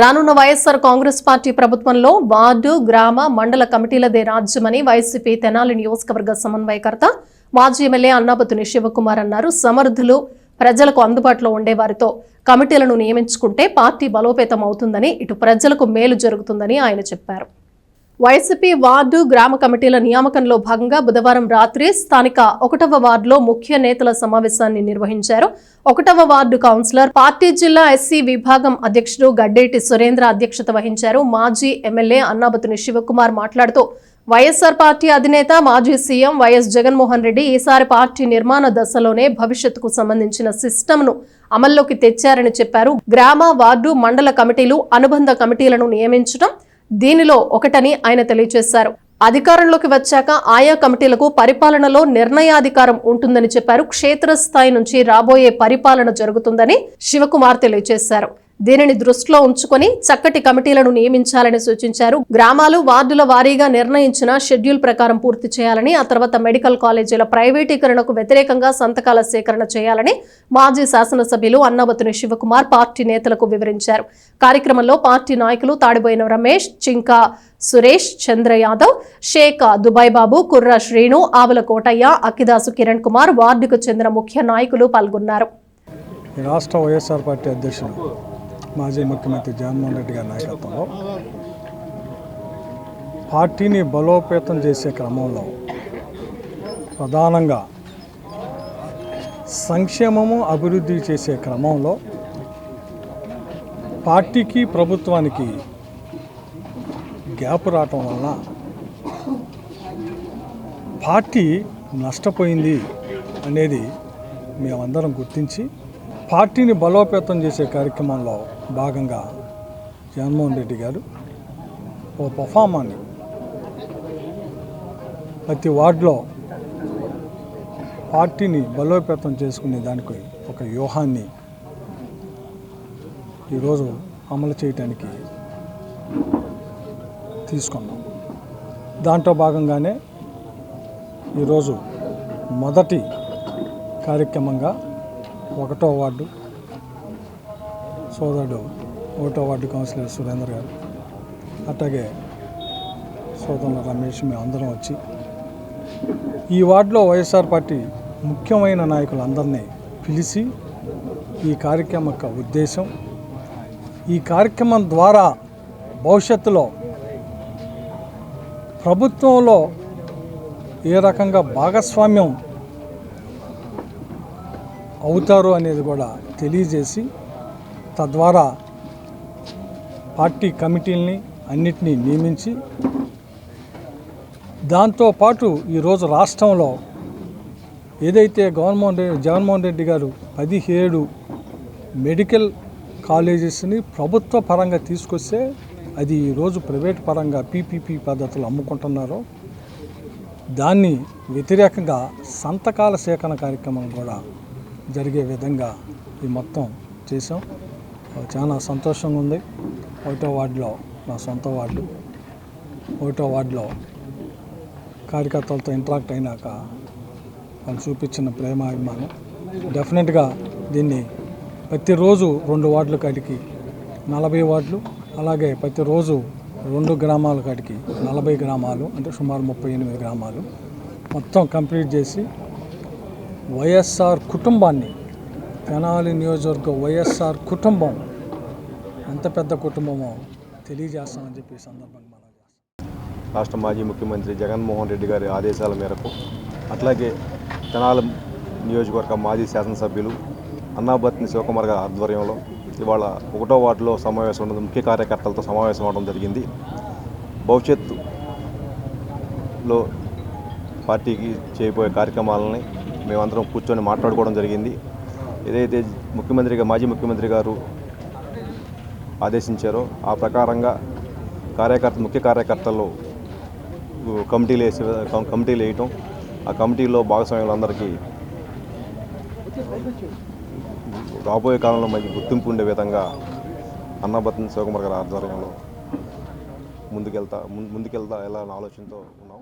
రానున్న YSR Congress party ప్రభుత్వంలో ward గ్రామ మండల కమిటీలదే రాజ్యమని వైసీపీ తెనాలి నియోజకవర్గ సమన్వయకర్త మాజీ ఎమ్మెల్యే అన్నాబతుని శివకుమార్ అన్నారు. సమర్థులు ప్రజలకు అందుబాటులో ఉండేవారితో కమిటీలను నియమించుకుంటే పార్టీ బలోపేతం అవుతుందని ఇటు ప్రజలకు మేలు జరుగుతుందని ఆయన చెప్పారు. వైసీపీ వార్డు గ్రామ కమిటీల నియామకంలో భాగంగా బుధవారం రాత్రి స్థానిక ఒకటవ వార్డులో ముఖ్య నేతల సమావేశాన్ని నిర్వహించారు. ఒకటవ వార్డు కౌన్సిలర్ పార్టీ జిల్లా ఎస్సీ విభాగం అధ్యక్షుడు గడ్డేటి సురేంద్ర అధ్యక్షత వహించారు. మాజీ ఎమ్మెల్యే అన్నాబతుని శివకుమార్ మాట్లాడుతూ వైఎస్ఆర్ పార్టీ అధినేత మాజీ సీఎం వైఎస్ జగన్మోహన్ రెడ్డి ఈసారి పార్టీ నిర్మాణ దశలోనే భవిష్యత్తుకు సంబంధించిన సిస్టమ్ను అమల్లోకి తెచ్చారని చెప్పారు. గ్రామ వార్డు మండల కమిటీలు అనుబంధ కమిటీలను నియమించడం దీనిలో ఒకటని ఆయన తెలియజేశారు. అధికారంలోకి వచ్చాక ఆయా కమిటీలకు పరిపాలనలో నిర్ణయాధికారం ఉంటుందని చెప్పారు. క్షేత్రస్థాయి నుంచి రాబోయే పరిపాలన జరుగుతుందని శివకుమార్ తెలియజేశారు. దీనిని దృష్టిలో ఉంచుకొని చక్కటి కమిటీలను నియమించాలని సూచించారు. గ్రామాలు వార్డుల వారీగా నిర్ణయించిన షెడ్యూల్ ప్రకారం పూర్తి చేయాలని ఆ తర్వాత మెడికల్ కాలేజీల ప్రైవేటీకరణకు వ్యతిరేకంగా సంతకాల సేకరణ చేయాలని మాజీ శాసనసభ్యులు అన్నవతుని శివకుమార్ పార్టీ నేతలకు వివరించారు. కార్యక్రమంలో పార్టీ నాయకులు తాడిపోయిన రమేష్ చింకా సురేష్ చంద్ర యాదవ్ షేక్ దుబాయ్ బాబు కుర్ర శ్రీను ఆవుల కోటయ్య అక్కిదాసు కిరణ్ కుమార్ వార్డుకు చెందిన ముఖ్య నాయకులు పాల్గొన్నారు. రాష్ట్ర వైఎస్ఆర్ పార్టీ అధ్యక్షుడు మాజీ ముఖ్యమంత్రి జగన్మోహన్ రెడ్డి గారి నాయకత్వంలో పార్టీని బలోపేతం చేసే క్రమంలో ప్రధానంగా సంక్షేమము అభివృద్ధి చేసే క్రమంలో పార్టీకి ప్రభుత్వానికి గ్యాప్ రావటం వలన పార్టీ నష్టపోయింది అనేది మేమందరం గుర్తించి పార్టీని బలోపేతం చేసే కార్యక్రమంలో భాగంగా జగన్మోహన్ రెడ్డి గారు ఓ పర్ఫామాన్ని ప్రతి వార్డులో పార్టీని బలోపేతం చేసుకునే దానికి ఒక వ్యూహాన్ని ఈరోజు అమలు చేయటానికి తీసుకున్నాం. దాంట్లో భాగంగానే ఈరోజు మొదటి కార్యక్రమంగా ఒకటో వార్డు సోదరుడు ఒకటో వార్డు కౌన్సిలర్ సురేందర్ గారు. అట్లాగే సోదరుడు రమేష్ మేము అందరం వచ్చి ఈ వార్డులో వైఎస్ఆర్ పార్టీ ముఖ్యమైన నాయకులందరినీ పిలిచి ఈ కార్యక్రమం యొక్క ఉద్దేశం ఈ కార్యక్రమం ద్వారా భవిష్యత్తులో ప్రభుత్వంలో ఏ రకంగా భాగస్వామ్యం అవుతారు అనేది కూడా తెలియజేసి తద్వారా పార్టీ కమిటీల్ని అన్నిటినీ నియమించి దాంతోపాటు ఈరోజు రాష్ట్రంలో ఏదైతే గవర్నమెంట్ జగన్మోహన్ రెడ్డి గారు పదిహేడు మెడికల్ కాలేజెస్ని ప్రభుత్వ పరంగా తీసుకొస్తే అది ఈరోజు ప్రైవేట్ పరంగా పీపీపీ పద్ధతులు అమ్ముకుంటున్నారో దాన్ని వ్యతిరేకంగా సంతకాల సేకరణ కార్యక్రమం కూడా జరిగే విధంగా ఈ మొత్తం చేసాం చాలా సంతోషంగా ఉంది. ఒకటో వార్డులో నా సొంత వార్డు. ఒకటో వార్డులో కార్యకర్తలతో ఇంటరాక్ట్ అయినాక వాళ్ళు చూపించిన ప్రేమ అభిమానం డెఫినెట్గా దీన్ని ప్రతిరోజు రెండు వార్డుల కాడికి నలభై వార్డులు అలాగే ప్రతిరోజు రెండు గ్రామాల కాడికి నలభై గ్రామాలు అంటే సుమారు ముప్పై ఎనిమిది గ్రామాలు మొత్తం కంప్లీట్ చేసి వైఎస్ఆర్ కుటుంబాన్ని తెనాలి నియోజకవర్గ వైఎస్ఆర్ కుటుంబం ఎంత పెద్ద కుటుంబమో తెలియజేస్తామని చెప్పి సందర్భంగా మనం రాష్ట్ర మాజీ ముఖ్యమంత్రి జగన్మోహన్ రెడ్డి గారి ఆదేశాల మేరకు అట్లాగే తెనాలి నియోజకవర్గ మాజీ శాసనసభ్యులు అన్నాబత్ని శివకుమార్ గారి ఆధ్వర్యంలో ఇవాళ ఒకటో వార్డులో సమావేశం ఉండడం ముఖ్య కార్యకర్తలతో సమావేశం అవడం జరిగింది. భవిష్యత్తులో పార్టీకి చేయబోయే కార్యక్రమాలని మేమందరం కూర్చొని మాట్లాడుకోవడం జరిగింది. ఏదైతే ముఖ్యమంత్రిగా మాజీ ముఖ్యమంత్రి గారు ఆదేశించారో ఆ ప్రకారంగా కార్యకర్త ముఖ్య కార్యకర్తలు కమిటీలు వేసి కమిటీలు వేయటం ఆ కమిటీలో భాగస్వామ్యులందరికీ రాబోయే కాలంలో మంచి గుర్తింపు ఉండే విధంగా అన్నబత్న శివకుమార్ గారి ఆధ్వర్యంలో ముందుకెళ్తా ముందుకెళ్తా ఎలా ఆలోచనతో ఉన్నాం.